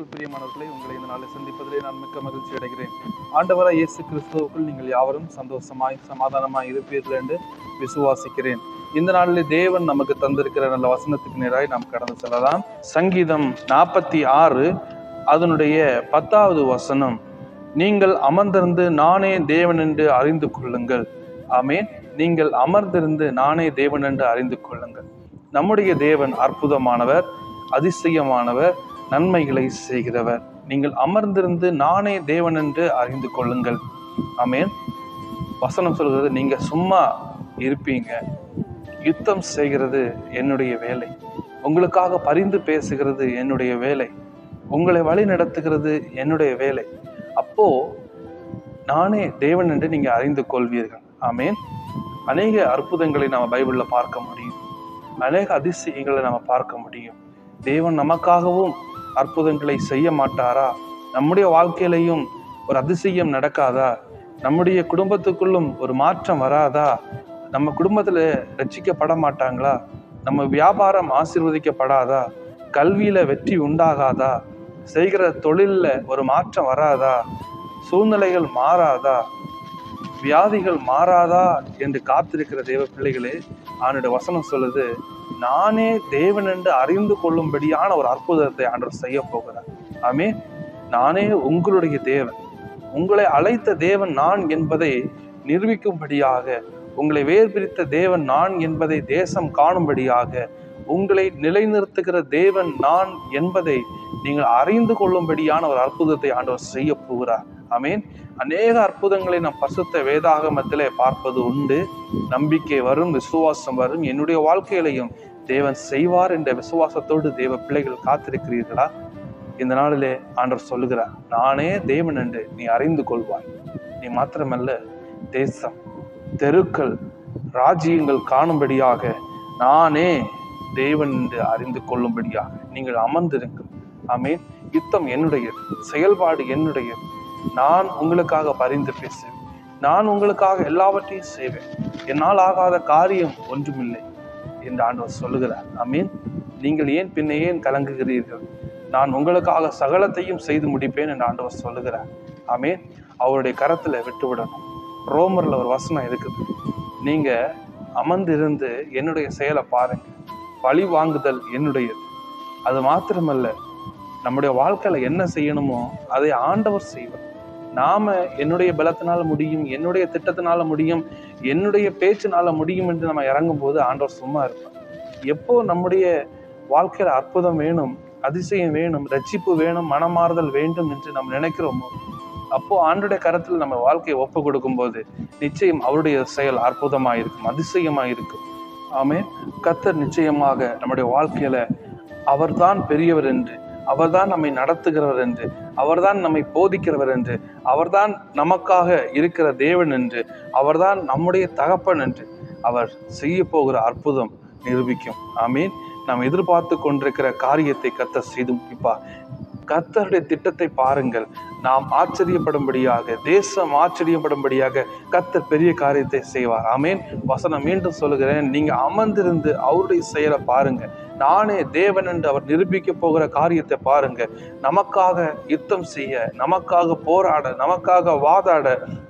கர்த்தருக்குள் பிரியமானவர்களை உங்களை இந்த நாளில் சந்திப்பதிலே நான் மிக்க மகிழ்ச்சி அடைகிறேன். ஆண்டவராக இயேசு கிறிஸ்துவுக்குள் நீங்கள் யாவரும் சந்தோஷமாய் சமாதானமாய் இருப்பீர்கள் என்று விசுவாசிக்கிறேன். இந்த நாளிலே தேவன் நமக்கு தந்திருக்கிற நல்ல வசனத்துக்கு நேராய் நாம் கடந்து செல்லலாம். சங்கீதம் நாற்பத்தி ஆறு அதனுடைய பத்தாவது வசனம். நீங்கள் அமர்ந்திருந்து நானே தேவன் என்று அறிந்து கொள்ளுங்கள். ஆமேன். நீங்கள் அமர்ந்திருந்து நானே தேவன் என்று அறிந்து கொள்ளுங்கள். நம்முடைய தேவன் அற்புதமானவர் அதிசயமானவர் நன்மைகளை செய்கிறவர். நீங்கள் அமர்ந்திருந்து நானே தேவன் என்று அறிந்து கொள்ளுங்கள். ஆமேன். வசனம் சொல்கிறது நீங்கள் சும்மா இருப்பீங்க. யுத்தம் செய்கிறது என்னுடைய வேலை. உங்களுக்காக பரிந்து பேசுகிறது என்னுடைய வேலை. உங்களை வழி நடத்துகிறது என்னுடைய வேலை. அப்போ நானே தேவன் என்று நீங்கள் அறிந்து கொள்வீர்கள். ஆமேன். அநேக அற்புதங்களை நாம் பைபிளில் பார்க்க முடியும். அநேக அதிசயங்களை நம்ம பார்க்க முடியும். தேவன் நமக்காகவும் அற்புதங்களை செய்ய மாட்டாரா? நம்முடைய வாழ்க்கையிலையும் ஒரு அதிசயம் நடக்காதா? நம்முடைய குடும்பத்துக்குள்ளும் ஒரு மாற்றம் வராதா? நம்ம குடும்பத்துல ரட்சிக்கப்பட மாட்டாங்களா? நம்ம வியாபாரம் ஆசிர்வதிக்கப்படாதா? கல்வியில வெற்றி உண்டாகாதா? செய்கிற தொழில்ல ஒரு மாற்றம் வராதா? சூழ்நிலைகள் மாறாதா? வியாதிகள் மாறாதா என்று காத்திருக்கிற தேவ பிள்ளைகளே ஆண்டோட வசனம் சொல்லுது நானே தேவன் என்று அறிந்து கொள்ளும்படியான ஒரு அற்புதத்தை ஆண்டவர் செய்ய போகிறார். ஆமே நானே உங்களுடைய தேவன். உங்களை அழைத்த தேவன் நான் என்பதை நிரூபிக்கும்படியாக உங்களை வேர் பிரித்த தேவன் நான் என்பதை தேசம் காணும்படியாக உங்களை நிலைநிறுத்துகிற தேவன் நான் என்பதை நீங்கள் அறிந்து கொள்ளும்படியான ஒரு அற்புதத்தை ஆண்டவர் செய்ய போகிறார். அமீன் அநேக அற்புதங்களை நாம் பசுத்த வேதாகமத்திலே பார்ப்பது உண்டு. நம்பிக்கை வரும் விசுவாசம் வரும். என்னுடைய வாழ்க்கையிலையும் தேவன் செய்வார் என்ற விசுவாசத்தோடு தேவ பிள்ளைகள் காத்திருக்கிறீர்களா? இந்த நாளிலே ஆண்டவர் சொல்லுகிறார் நானே தேவன் என்று நீ அறிந்து கொள்வாய். நீ மாத்திரமல்ல தேசம் தெருக்கள் ராஜ்யங்கள் காணும்படியாக நானே தேவன் என்று அறிந்து கொள்ளும்படியாக நீங்கள் அமர்ந்திருங்கள். ஆமீன். யுத்தம் என்னுடையது செயல்பாடு என்னுடையது நான் உங்களுக்காக பரிந்து பேசுவேன். நான் உங்களுக்காக எல்லாவற்றையும் செய்வேன். என்னால் ஆகாத காரியம் ஒன்றுமில்லை என்று ஆண்டவர் சொல்லுகிறார். ஆமீன். நீங்கள் ஏன் பின்ன ஏன் கலங்குகிறீர்கள்? நான் உங்களுக்காக சகலத்தையும் செய்து முடிப்பேன் என்று ஆண்டவர் சொல்லுகிறார். ஆமீன். அவருடைய கரத்தில் விட்டுவிடணும் ரோமரில் ஒரு வசனம் இருக்குது. நீங்கள் அமர்ந்திருந்து என்னுடைய செயலை பாருங்கள் பழி வாங்குதல் என்னுடையது. அது மாத்திரமல்ல நம்முடைய வாழ்க்கையில என்ன செய்யணுமோ அதை ஆண்டவர் செய்வார். நாம என்னுடைய பலத்தினால முடியும் என்னுடைய திட்டத்தினால முடியும் என்னுடைய பேச்சினால முடியும் என்று நம்ம இறங்கும் போது ஆண்டவர் சும்மா இருப்பார். எப்போ நம்முடைய வாழ்க்கையில அற்புதம் வேணும் அதிசயம் வேணும் ரட்சிப்பு வேணும் மனமாறுதல் வேண்டும் என்று நம்ம நினைக்கிறோமோ அப்போ ஆண்டுடைய கரத்தில் நம்ம வாழ்க்கையை ஒப்பு கொடுக்கும் போது நிச்சயம் அவருடைய செயல் அற்புதமாக இருக்கும் அதிசயமாக இருக்கும் ஆமே கத்தர் நிச்சயமாக நம்முடைய வாழ்க்கையில அவர்தான் பெரியவர் என்று அவர்தான் நம்மை நடத்துகிறவர் என்று அவர்தான் நம்மை போதிக்கிறவர் என்று அவர்தான் நமக்காக இருக்கிற தேவன் என்று அவர்தான் நம்முடைய தகப்பன் என்று அவர் செய்ய போகிற அற்புதம் நிரூபிக்கும். ஆமீன். நாம் எதிர்பார்த்து கொண்டிருக்கிற காரியத்தை கத்தர் செய்து இப்பா கத்தருடைய திட்டத்தை பாருங்கள். நாம் ஆச்சரியப்படும்படியாக தேசம் ஆச்சரியப்படும்படியாக கத்தர் பெரிய காரியத்தை செய்வார். ஆமேன். வசனம் மீண்டும் சொல்லுகிறேன். நீங்க அமர்ந்திருந்து அவருடைய செயலை பாருங்க. நானே தேவன் என்று அவர் நிரூபிக்க போகிற காரியத்தை பாருங்க. நமக்காக யுத்தம் செய்ய நமக்காக போராட நமக்காக வாதாட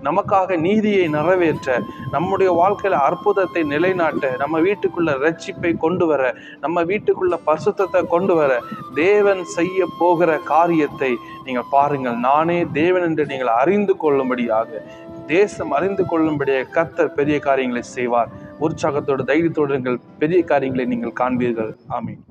நமக்காக நீதியை நிறைவேற்ற நம்முடைய வாழ்க்கையில அற்புதத்தை நிலைநாட்ட நம்ம வீட்டுக்குள்ள ரட்சிப்பை கொண்டு வர நம்ம வீட்டுக்குள்ள பசுத்தத்தை கொண்டு வர தேவன் செய்ய போகிற காரியத்தை நீங்கள் பாருங்கள். நானே தேவன் என்று நீங்கள் அறிந்து கொள்ளும்படியாக தேசம் அறிந்து கொள்ளும்படியாக கத்தர் பெரிய காரியங்களை செய்வார். உற்சாகத்தோடு தைரியத்தோடு நீங்கள் பெரிய காரியங்களை நீங்கள் காண்பீர்கள். ஆமீன்.